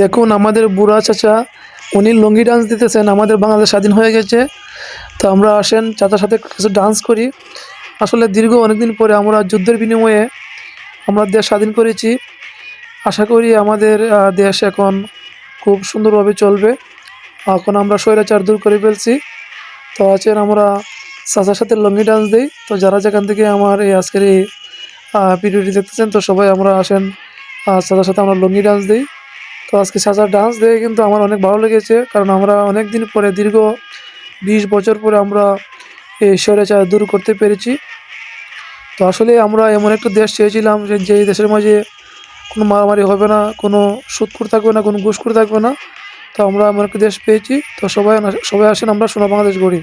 দেখুন, আমাদের বুড়া চাচা, উনি লুঙ্গি ডান্স দিতেছেন, আমাদের বাংলাদেশ স্বাধীন হয়ে গেছে। তো আমরা আসেন, চাচার সাথে কিছু ডান্স করি। আসলে দীর্ঘ অনেকদিন পরে আমরা যুদ্ধের বিনিময়ে আমরা দেশ স্বাধীন করেছি। আশা করি আমাদের দেশ এখন খুব সুন্দরভাবে চলবে। এখন আমরা স্বৈরাচার দূর করে ফেলছি। তো আছেন আমরা চাচার সাথে লঙ্গি ডান্স দিই। তো যারা যেখান থেকে আমার এই আজকের এই ভিডিওটি দেখতেছেন, তো সবাই আমরা আসেন। চাচার সাথে আমরা লুঙ্গি ডান্স দিই। তো আজকে চাচার ডান্স দেখে কিন্তু আমার অনেক ভালো লেগেছে, কারণ আমরা অনেক দিন পরে, দীর্ঘ বিশ বছর পরে আমরা এই স্বৈরাচার দূর করতে পেরেছি। তো আসলে আমরা এমন একটা দেশ চেয়েছিলাম যে, যেই দেশের মাঝে কোনো মারামারি হবে না, কোনো সুৎখুর থাকবে না, কোনো ঘুষখুর থাকবে না। তো আমরা এমন একটা দেশ পেয়েছি। তো সবাই সবাই আসেন, আমরা সোনা বাংলাদেশ গড়ি।